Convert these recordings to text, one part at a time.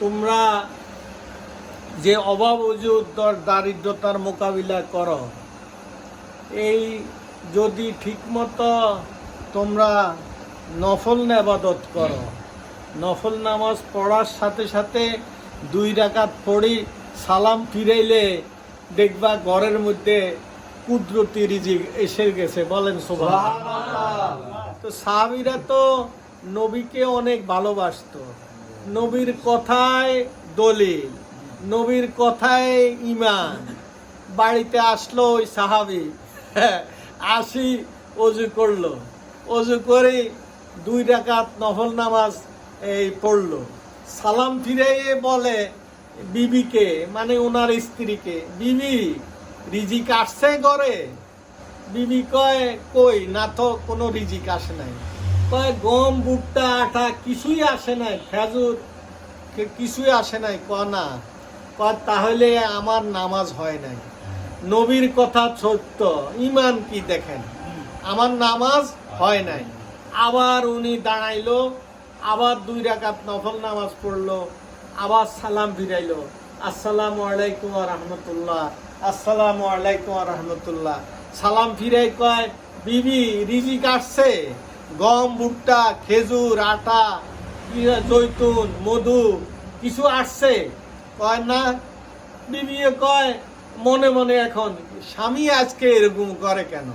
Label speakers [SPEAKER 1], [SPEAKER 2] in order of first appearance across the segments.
[SPEAKER 1] তোমরা যে অভাব অজুত দর- দারিদ্রতার মোকাবিলা করো এই যদি ঠিকমতো তোমরা নফল নেবাদত করো নফল নামাজ পড়ার সাথে সাথে দুই রাকাত পড়ি সালাম ফিরাইলে দেখবা ঘরের মধ্যে কুদরতি রিজিক এসে গেছে বলেন সোভা তো সাহাবিরা তো নবীকে অনেক ভালোবাসতো। নবীর কথায় দলিল, নবীর কথায় ইমান বাড়িতে আসলো ওই সাহাবি আসি অজু করল। অজু করে দুই রাকাত নফল নামাজ এই পড়ল। সালাম ফিরে বলে, বিবিকে মানে ওনার স্ত্রীকে, বিবি, রিজিক আসছে ঘরে? বিবি কয়, কই, না তো কোনো রিজিক আসে নাই। গম, ভুট্টা, আটা, কিছুই আসে নাই, খেজুর, কে- কিছুই আসে নাই, ক না? কয়, তাহলে আমার নামাজ হয় নাই। নবীর কথা সত্য, ইমান কি দেখেন? আমার নামাজ হয় নাই। আবার উনি দাঁড়াইলো, আবার দুই রাকাত নফল নামাজ পড়ল, আবার সালাম ফিরাইলো। আসসালামু আলাইকুম রহমতুল্লাহ, আসসালামু আলাইকুম রহমতুল্লাহ। সালাম ফিরাই কয়, বিবি, রিজিক আসছে? গম, ভুট্টা, খেজুর, আটা জৈতুন, মধু, কিছু আসছে। কয় না? বিবিও কয়, মনে মনে এখন, স্বামী আজকে এরকম করে কেন?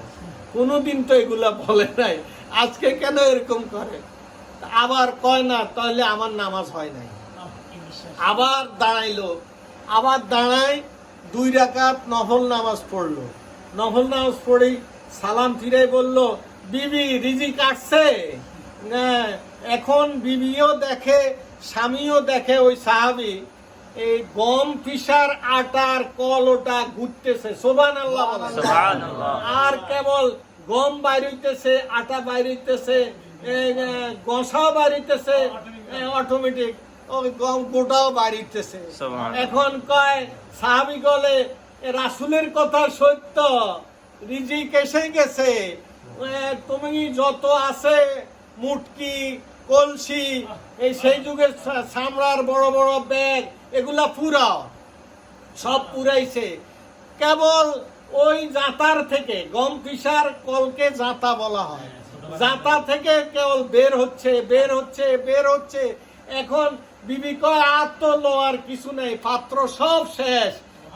[SPEAKER 1] কোনোদিন তো এগুলা বলে নাই। আজকে কেন এরকম করে? আবার কয় না তাহলে আমার নামাজ হয় নাই। আবার দাঁড়াইলো। আবার দাঁড়ায় দুই রাকাত নফল নামাজ পড়ল। নফল নামাজ পড়েই সালাম ফিরাই বলল বিবি রিজি কাটছে। না, এখন বিবিও দেখে স্বামীও দেখে ওই সাহাবি। এই গম পিসার আটার কল ওটা ঘুরতেছে সোবান আল্লাহ আর কেবল গম বাইরিতেছে আটা বাইরিতেছে গসাও বাইরিতেছে অটোমেটিক ওই গম গোটাও বাড়িতেছে এখন কয় সাহাবি গলে রাসুলের কথা সত্য। রিজিক এসে গেছে। তুমি যত আছে, মুটকি, কলসি, এই সেই যুগের চামড়ার বড় বড় ব্যাগ, এগুলা পুরাও, সব পুরাইছে। কেবল ওই জাতার থেকে, গম পিসার কলকে জাতা বলা হয়। জাতা থেকে কেবল বের হচ্ছে বের হচ্ছে বের হচ্ছে। এখন বিবি কয়, আর তো লো আর কিছু নেই, পাত্র সব শেষ।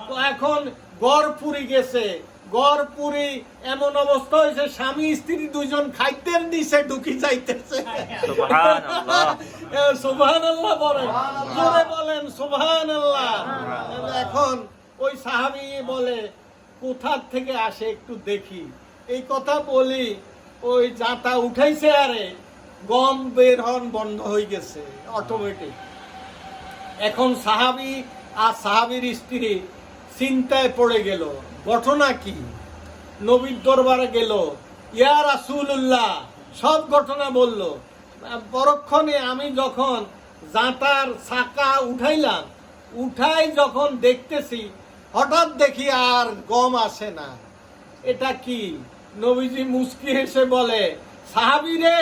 [SPEAKER 1] তো এখন গড় পুরি গেছে। গড় পুরি এমন অবস্থা হয়েছে স্বামী স্ত্রী দুইজন খাইতের নিচে ঢুকি যাইতেছে। সুবহান আল্লাহ বলেন। জোরে বলেন সুবহান আল্লাহ এখন ওই সাহাবি বলে কোথার থেকে আসে একটু দেখি। এই কথা বলি ওই জাতা উঠাইছে আরে গম বের হন বন্ধ হয়ে গেছে অটোমেটিক এখন সাহাবি আর সাহাবির স্ত্রী চিন্তায় পড়ে গেল। ঘটনা কি? নবীর দরবারে গেল। ইয়া রাসূলুল্লাহ, সব ঘটনা বলল। পরক্ষণে আমি যখন জাঁতার চাকা উঠাইলাম, উঠাই যখন দেখতেছি, হঠাৎ দেখি আর গম আসে না। এটা কি? নবীজি মুস্কি হেসে বলে, সাহাবি রে,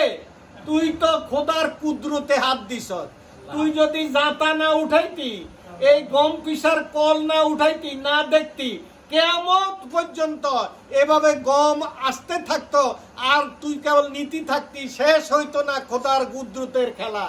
[SPEAKER 1] তুই তো খোদার কুদরতে হাত দিস তুই যদি জাতা না উঠাইতি এই গম পিসার কল না উঠাইতি না দেখতি কেমন পর্যন্ত এভাবে গম আসতে থাকতো আর তুই কেবল নীতি থাকতি শেষ হইতো না খোদার গুদ্রুতের খেলা।